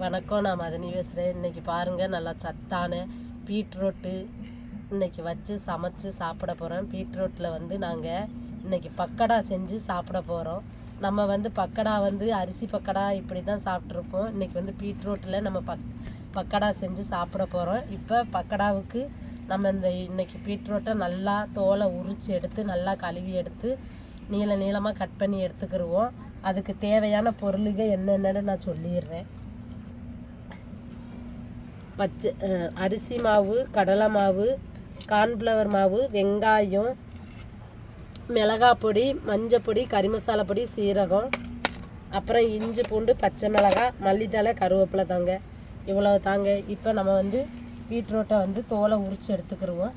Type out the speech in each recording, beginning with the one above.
வணக்கம் நான் மதனி பேசுகிறேன் இன்றைக்கி பாருங்கள் நல்லா சத்தான பீட்ரூட்டு இன்றைக்கி வச்சு சமைச்சு சாப்பிட போகிறோம் பீட்ரூட்டில் வந்து நாங்கள் இன்றைக்கி பக்கடா செஞ்சு சாப்பிட போகிறோம் நம்ம வந்து பக்கடா வந்து அரிசி பக்கடா இப்படி தான் சாப்பிட்ருப்போம் இன்றைக்கி வந்து பீட்ரூட்டில் நம்ம பக் பக்கடா செஞ்சு சாப்பிட போகிறோம் இப்போ பக்கடாவுக்கு நம்ம இந்த இன்றைக்கி பீட்ரூட்டை நல்லா தோலை உரித்து எடுத்து நல்லா கழுவி எடுத்து நீள நீளமாக கட் பண்ணி எடுத்துக்கிடுவோம் அதுக்கு தேவையான பொருளுகள் என்னென்னு நான் சொல்லிடுறேன். பச்சை அரிசி மாவு கடலை மாவு கார்ன்ஃப்ளவர் மாவு வெங்காயம் மிளகாய் பொடி மஞ்சள் பொடி கறி மசாலா பொடி சீரகம் அப்புறம் இஞ்சி பூண்டு பச்சை மிளகாய் மல்லித்தலை கருவேப்பிலை தாங்க. இவ்வளோ தாங்க. இப்போ நம்ம வந்து பீட்ரூட்டை வந்து தோலை உரித்து எடுத்துக்கிருவோம்.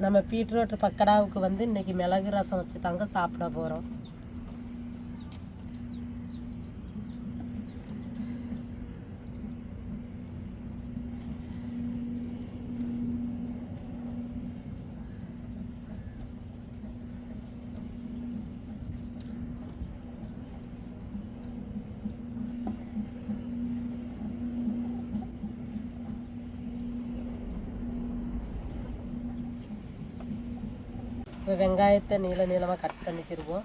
நம்ம பீட்ரூட் பக்கடாவுக்கு வந்து இன்னைக்கு மிளகு ரசம் வச்சு தாங்க சாப்பிட போகிறோம் இப்போ வெங்காயத்தை நீள நீளமாக கட் பண்ணிக்கிடுவோம்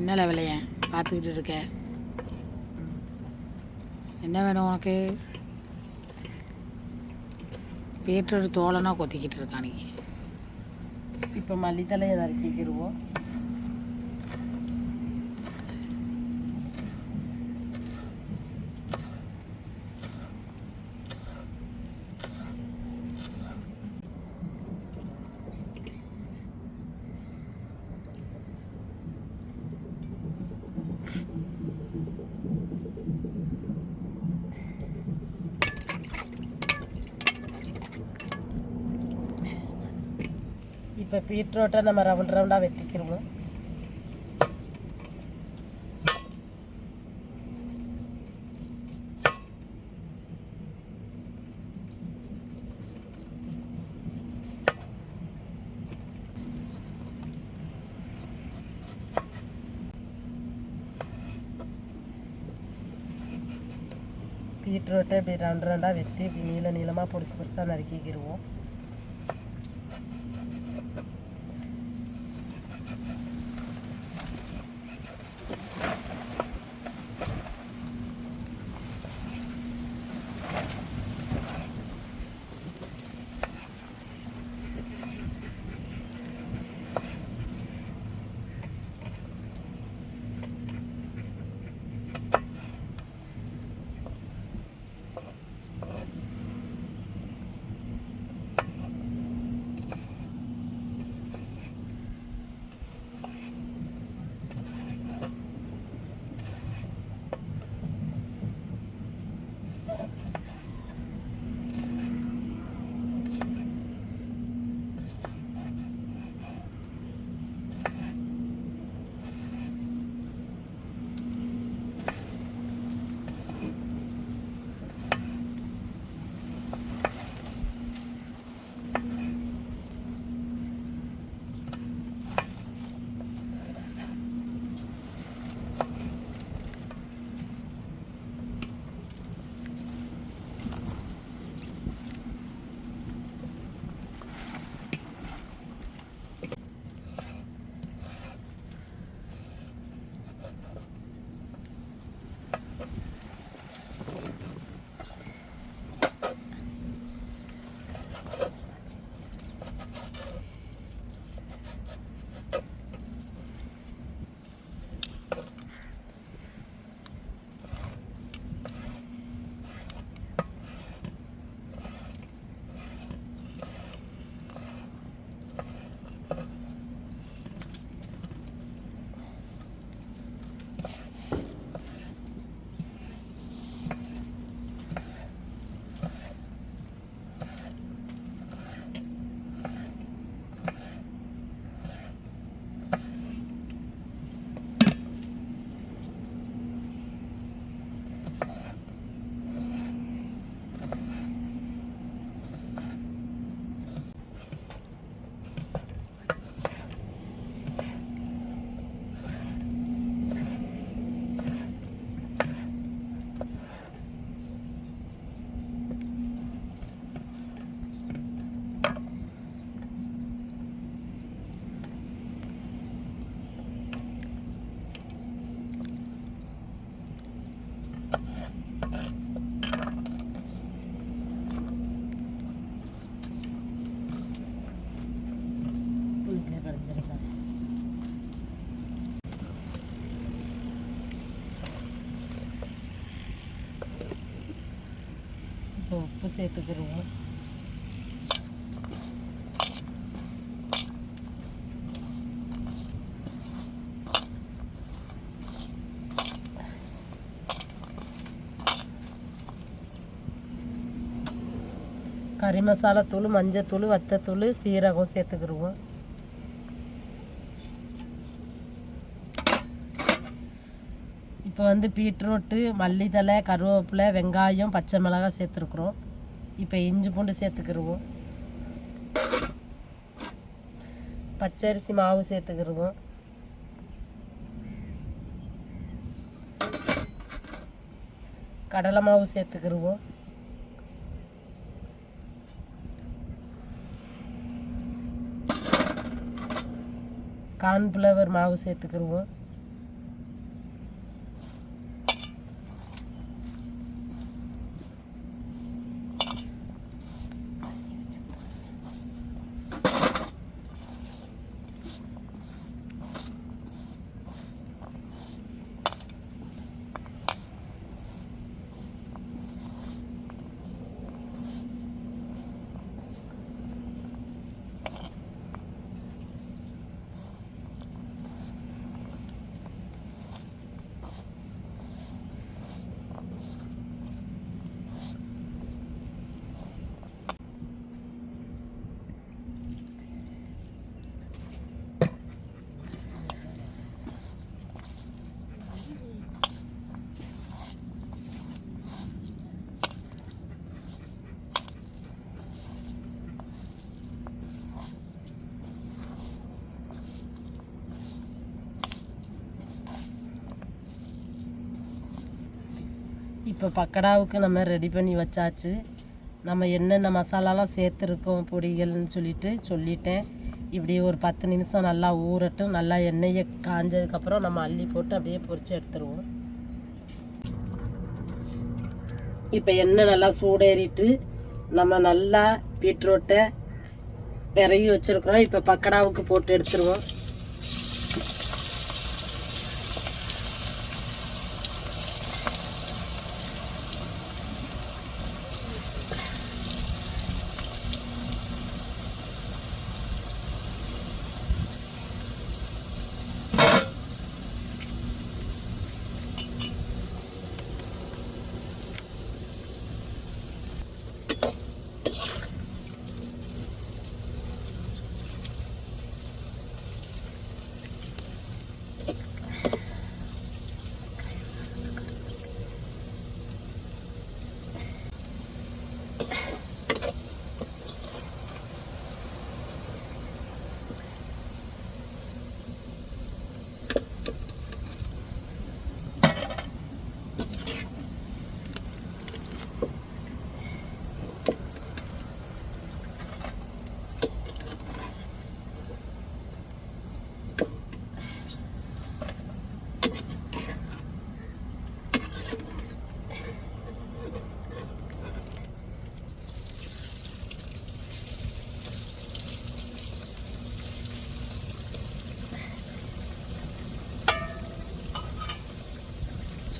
என்ன லெவலையன் பார்த்துக்கிட்டு இருக்க. என்ன வேணும் உனக்கு? பேற்றொரு தோழனாக கொத்திக்கிட்டு இருக்கானுங்க. இப்போ மல்லித்தலையை நறுக்கிக்கிடுவோம் இப்போ பீட்ரூட்டை நம்ம ரவுண்ட் ரவுண்டாக வெட்டிக்கிடுவோம் பீட்ரூட்டை இப்படி ரவுண்ட் ரவுண்டாக வெட்டி இப்படி நீள நீளமாக பொடிசு பொடிசாக நறுக்கிக்கிடுவோம் உப்பு சேர்த்துக்கிடுவோம். கறி மசாலா தூள் மஞ்சத்தூள் வத்தத்தூள் சீரகம் சேர்த்துக்கிடுவோம். இப்போ வந்து பீட்ரூட்டு மல்லித்தலை கருவேப்பிலை வெங்காயம் பச்சை மிளகாய் சேர்த்துருக்குறோம். இப்போ இஞ்சி பூண்டு சேர்த்துக்கிடுவோம் பச்சரிசி மாவு சேர்த்துக்கிடுவோம் கடலை மாவு சேர்த்துக்கிடுவோம் கார்ன்ஃப்ளவர் மாவு சேர்த்துக்கிடுவோம் இப்போ பக்கடாவுக்கு நம்ம ரெடி பண்ணி வச்சாச்சு. நம்ம என்னென்ன மசாலாலாம் சேர்த்துருக்கோம் பொடிகள்னு சொல்லிட்டு சொல்லிட்டேன். இப்படி ஒரு பத்து நிமிஷம் நல்லா ஊறட்டும் நல்லா எண்ணெயை காஞ்சதுக்கப்புறம் நம்ம அள்ளி போட்டு அப்படியே பொரித்து எடுத்துருவோம். இப்போ எண்ணெய் நல்லா சூடேறிட்டு நம்ம நல்லா பீட்ரூட்டை விறகி வச்சுருக்குறோம். இப்போ பக்கடாவுக்கு போட்டு எடுத்துருவோம்.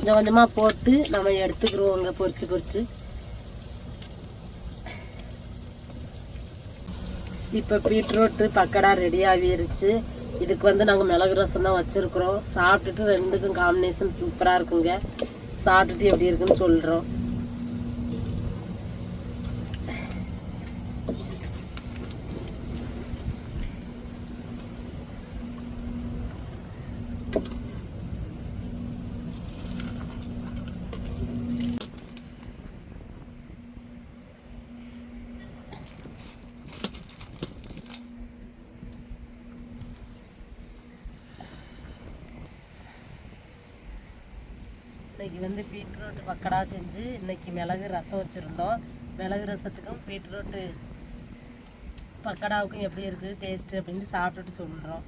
கொஞ்சம் கொஞ்சமாக போட்டு நம்ம எடுத்துக்கிடுவோங்க பொரிச்சு பொரிச்சு. இப்போ பீட்ரூட்டு பக்கடா ரெடி ஆகிருச்சு. இதுக்கு வந்து நாங்கள் மிளகு ரசம் தான் வச்சுருக்குறோம். சாப்பிட்டுட்டு ரெண்டுக்கும் காம்பினேஷன் சூப்பராக இருக்குங்க. சாப்பிட்டுட்டு எப்படி இருக்குன்னு சொல்கிறோம் இன்னைக்கு வந்து பீட்ரூட் பக்கடா செஞ்சு இன்னைக்கு மிளகு ரசம் வச்சுருந்தோம். மிளகு ரசத்துக்கும் பீட்ரூட்டு பக்கடாவுக்கும் எப்படி இருக்குது டேஸ்ட்டு அப்படின்ட்டு சாப்பிட்டுட்டு சொல்கிறோம்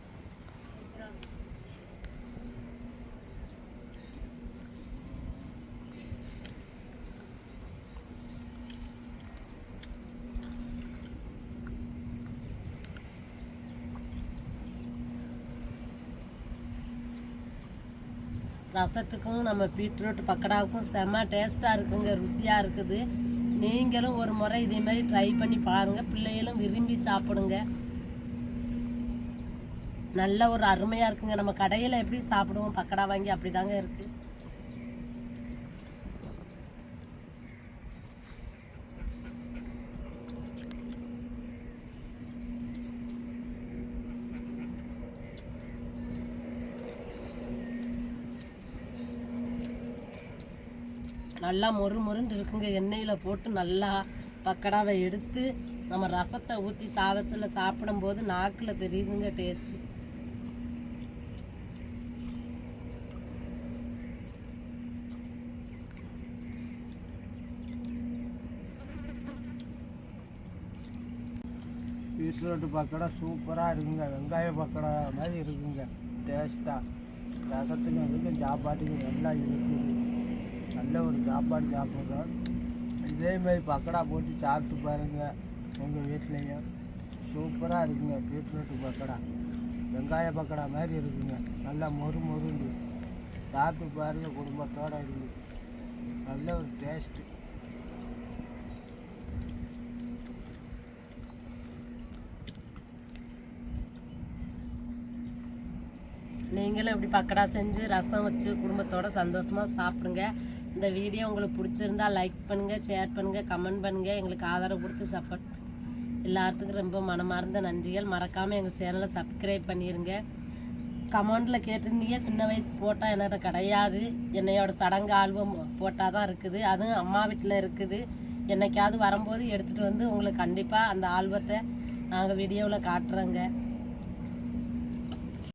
ரசத்துக்கும் நம்ம பீட்ரூட் பக்கடாவுக்கும் செம்ம டேஸ்ட்டாக இருக்குங்க ருசியாக இருக்குது. நீங்களும் ஒரு முறை இதே மாதிரி ட்ரை பண்ணி பாருங்கள் பிள்ளைகளும் விரும்பி சாப்பிடுங்க. நல்ல ஒரு அருமையாக இருக்குங்க. நம்ம கடையில் எப்படி சாப்பிடுவோம்? பக்கடா வாங்கி அப்படிதாங்க இருக்குது நல்லா மொறு மொறுன்னு இருக்குங்க. எண்ணெயில் போட்டு நல்லா பக்கடாவை எடுத்து நம்ம ரசத்தை ஊற்றி சாதத்தில் சாப்பிடும்போது நாக்கில் தெரியுதுங்க டேஸ்ட்டு பீட்ரூட் பக்கடா சூப்பராக இருக்குங்க. வெங்காய பக்கடா மாதிரி இருக்குங்க. டேஸ்ட்டாக ரசத்துக்கும் இருக்குது சாப்பாட்டுக்கும் நல்லா இருக்குது நல்ல ஒரு சாப்பாடு சாப்பிட்றோம். இதே மாதிரி பக்கடா போட்டு சாப்பிட்டு பாருங்கள் உங்கள் வீட்லேயும். சூப்பராக இருக்குங்க பீட்ரூட் பக்கடா. வெங்காய பக்கடா மாதிரி இருக்குங்க. நல்லா மொறு மொறுண்டு. சாப்பிட்டு பாருங்கள் குடும்பத்தோடு இருக்குது நல்ல ஒரு டேஸ்ட்டு நீங்களும் இப்படி பக்கடா செஞ்சு ரசம் வச்சு குடும்பத்தோடு சந்தோஷமாக சாப்பிடுங்க. இந்த வீடியோ உங்களுக்கு பிடிச்சிருந்தா லைக் பண்ணுங்கள் ஷேர் பண்ணுங்கள் கமெண்ட் பண்ணுங்கள் எங்களுக்கு ஆதரவு கொடுத்து சப்போர்ட் எல்லாத்துக்கும் ரொம்ப மனமார்ந்த நன்றிகள். மறக்காமல் எங்கள் சேனலை சப்ஸ்கிரைப் பண்ணிடுங்க கமெண்டில் கேட்டிருந்தீங்க சின்ன வயசு போட்டால் என்கிட்ட கிடையாது. என்னையோட சடங்கு ஆல்பம் போட்டால் தான் இருக்குது. அதுவும் அம்மா வீட்டில் இருக்குது. என்னைக்காவது வரும்போது எடுத்துகிட்டு வந்து உங்களுக்கு கண்டிப்பாக அந்த ஆல்பத்தை நாங்கள் வீடியோவில் காட்டுறோங்க.